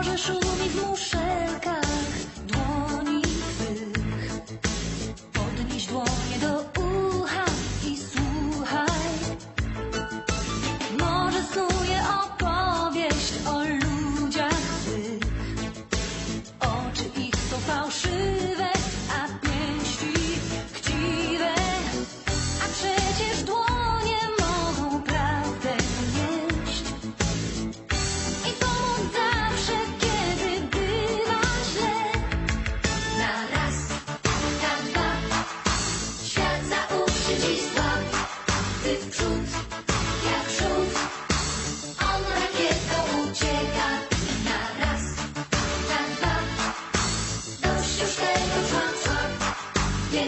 orzeszu mi w muszelkach dłoni twych. Podnieś dłonie do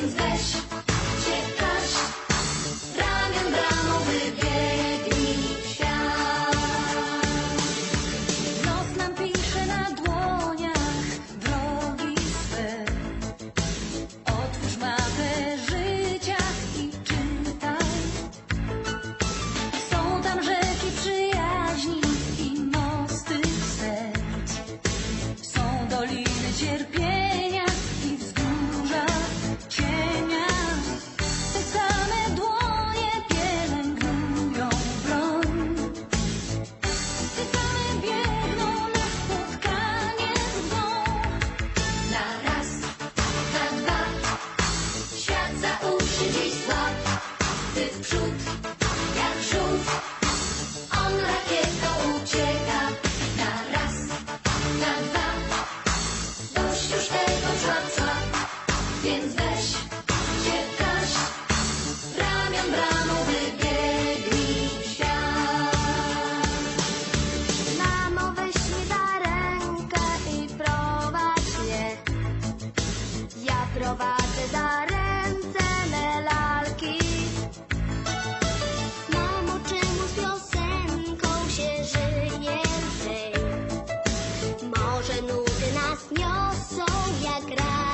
Things Schultz. może nudy nas niosą jak raz.